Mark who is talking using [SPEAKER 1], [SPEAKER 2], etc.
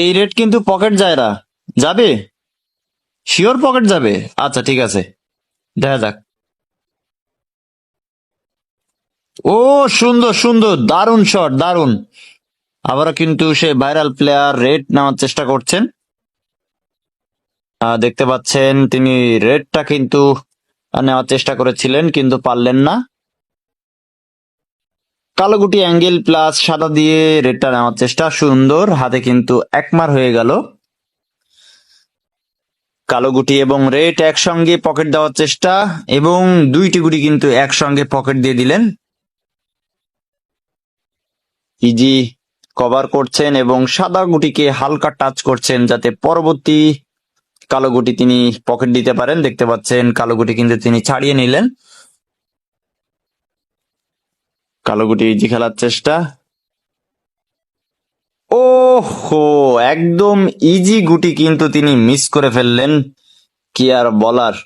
[SPEAKER 1] এই রেট কিন্তু পকেট যায় না। যাবে? শিওর পকেট যাবে। আচ্ছা ঠিক আছে। দেখা যাক। ও, সুন্দর সুন্দর। দারুণ শট দারুণ। আবারও কিন্তু সে ভাইরাল প্লেয়ার রেড নেওয়ার চেষ্টা করছেন। দেখতে পাচ্ছেন তিনি রেডটা কিন্তু নেওয়ার চেষ্টা করেছিলেন, কিন্তু পারলেন না। কালো গুটি অ্যাঙ্গেল প্লাস সাদা দিয়ে রেডটা নেওয়ার চেষ্টা। সুন্দর, হাতে কিন্তু একমার হয়ে গেল। কালো গুটি এবং রেড একসঙ্গে পকেট দেওয়ার চেষ্টা এবং দুইটি গুটি কিন্তু একসঙ্গে পকেট দিয়ে দিলেন। ইজি কভার করছেন এবং সাদা গুটিকে হালকা টাচ করছেন যাতে পরবর্তী কালো গুটি তিনি পকেট দিতে পারেন। দেখতে পাচ্ছেন, কালো গুটি কিন্তু তিনি ছাড়িয়ে নিলেন। কালো গুটি ইজি খেলার চেষ্টা। ও হো একদম ইজি গুটি কিন্তু তিনি মিস করে ফেললেন, কি আর বলার।